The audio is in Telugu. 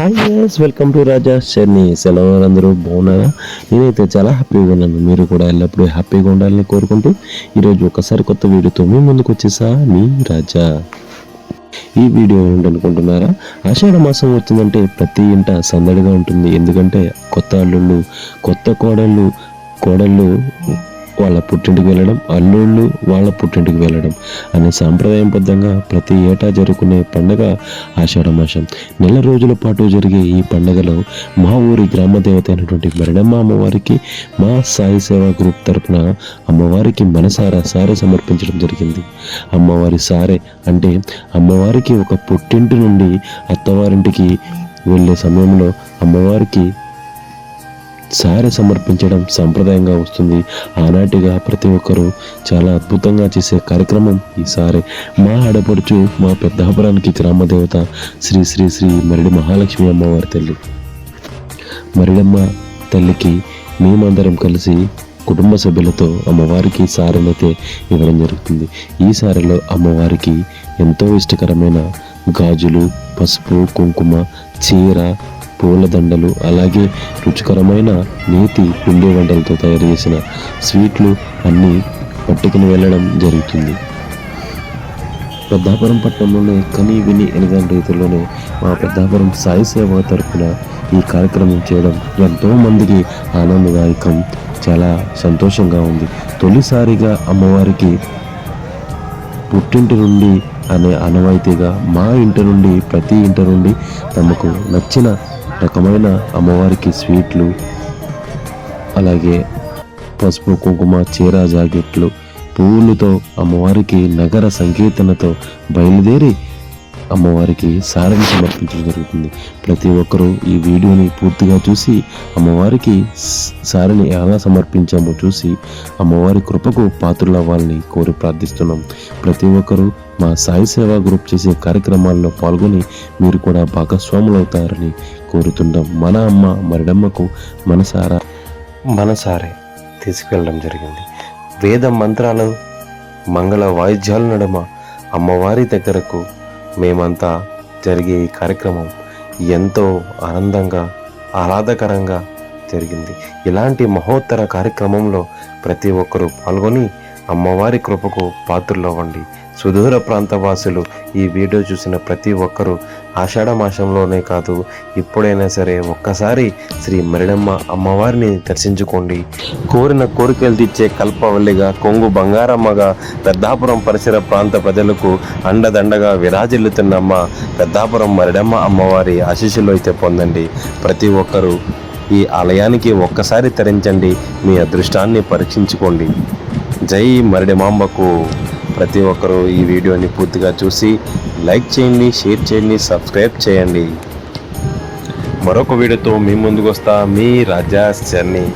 Hi guys welcome to Raja షర్ని సెలవు అందరూ బాగున్నారా? నేనైతే చాలా హ్యాపీగా ఉన్నాను. మీరు కూడా ఎల్లప్పుడూ హ్యాపీగా ఉండాలని కోరుకుంటూ ఈరోజు ఒకసారి కొత్త వీడియోతో మీ ముందుకు వచ్చేసా మీ రాజా. ఈ వీడియో ఏంటనుకుంటున్నారా? ఆషాఢ మాసం వచ్చిందంటే ప్రతి ఇంట సందడిగా ఉంటుంది. ఎందుకంటే కొత్త అల్లుళ్ళు కొత్త కోడళ్ళు కోడళ్ళు వాళ్ళ పుట్టింటికి వెళ్ళడం అల్లుళ్ళు వాళ్ళ పుట్టింటికి వెళ్ళడం అనే సాంప్రదాయబద్ధంగా ప్రతి ఏటా జరుపుకునే పండగ ఆషాఢమాసం. నెల రోజుల పాటు జరిగే ఈ పండగలో మా ఊరి గ్రామ దేవత అయినటువంటి మరణమ్మ అమ్మవారికి మా సాయి సేవా గ్రూప్ తరపున అమ్మవారికి మనసారా సారే సమర్పించడం జరిగింది. అమ్మవారి సారే అంటే అమ్మవారికి ఒక పుట్టింటి నుండి అత్తవారింటికి వెళ్ళే సమయంలో అమ్మవారికి సారె సమర్పించడం సంప్రదాయంగా వస్తుంది. ఆనాటిగా ప్రతి ఒక్కరూ చాలా అద్భుతంగా చేసే కార్యక్రమం ఈ సారె. మా ఆడపడుచు మా పెద్దాపురానికి గ్రామదేవత శ్రీ శ్రీ శ్రీ మరిడి మహాలక్ష్మి అమ్మవారి తల్లి. మరిడమ్మ తల్లికి మేమందరం కలిసి కుటుంబ సభ్యులతో అమ్మవారికి సారెనైతే ఇవ్వడం జరుగుతుంది. ఈ సారెలో అమ్మవారికి ఎంతో ఇష్టకరమైన గాజులు పసుపు కుంకుమ చీర పూలదండలు అలాగే రుచికరమైన నేతి పిండి వంటలతో తయారు చేసిన స్వీట్లు అన్నీ పట్టుకుని వెళ్ళడం జరుగుతుంది. పెద్దాపురం పట్టణంలోనే కని విని ఎనగని రీతిలోనే మా పెద్దాపురం సాయి సేవ తరపున ఈ కార్యక్రమం చేయడం ఎంతో మందికి ఆనందదాయకం చాలా సంతోషంగా ఉంది. తొలిసారిగా అమ్మవారికి పుట్టింటి నుండి అనే ఆనవాయితీగా మా ఇంటి నుండి ప్రతి ఇంటి నుండి తమకు నచ్చిన రకమైన అమ్మవారికి స్వీట్లు అలాగే పసుపు కుంకుమ చీర జాకెట్లు పువ్వులతో అమ్మవారికి నగర సంకీర్తనతో బయలుదేరి అమ్మవారికి సారని సమర్పించడం జరుగుతుంది. ప్రతి ఒక్కరూ ఈ వీడియోని పూర్తిగా చూసి అమ్మవారికి సారిని సారని ఎలా సమర్పించామో చూసి అమ్మవారి కృపకు పాత్రులవ్వాలని కోరి ప్రార్థిస్తున్నాం. ప్రతి ఒక్కరూ మా సాయి సేవా గ్రూప్ చేసే కార్యక్రమాల్లో పాల్గొని మీరు కూడా భాగస్వాములవుతారని కోరుతుంటాం మన అమ్మ మరిడమ్మకు మనసారా? మనసారే తీసుకెళ్ళడం జరిగింది. వేద మంత్రాలు మంగళ వాయిద్యాల నడుమ అమ్మవారి దగ్గరకు మేమంతా జరిగే ఈ కార్యక్రమం ఎంతో ఆనందంగా ఆహ్లాదకరంగా జరిగింది. ఇలాంటి మహోత్తర కార్యక్రమంలో ప్రతి ఒక్కరూ పాల్గొని అమ్మవారి కృపకు పాత్రులవ్వండి సుదూర ప్రాంత వాసులు ఈ వీడియో చూసిన ప్రతి ఒక్కరూ ఆషాఢ మాసంలోనే కాదు ఎప్పుడైనా సరే ఒక్కసారి శ్రీ మరిడమ్మ అమ్మవారిని దర్శించుకోండి. కోరిన కోరికలు తీర్చే కల్పవల్లిగా కొంగు బంగారమ్మగా పెద్దాపురం పరిసర ప్రాంత ప్రజలకు అండదండగా విరాజిల్లుతున్నమ్మ పెద్దాపురం మరిడమ్మ అమ్మవారి ఆశీస్సులు అయితే పొందండి. ప్రతి ఒక్కరూ ఈ ఆలయానికి ఒక్కసారి తరించండి మీ అదృష్టాన్ని పరీక్షించుకోండి. జై మరిడిమాంబకు. ప్రతి ఒక్కరూ ఈ వీడియోని పూర్తిగా చూసి లైక్ చేయండి షేర్ చేయండి సబ్స్క్రైబ్ చేయండి. మరొక వీడియోతో మీ ముందుకు వస్తా మీ రాజా జర్నీ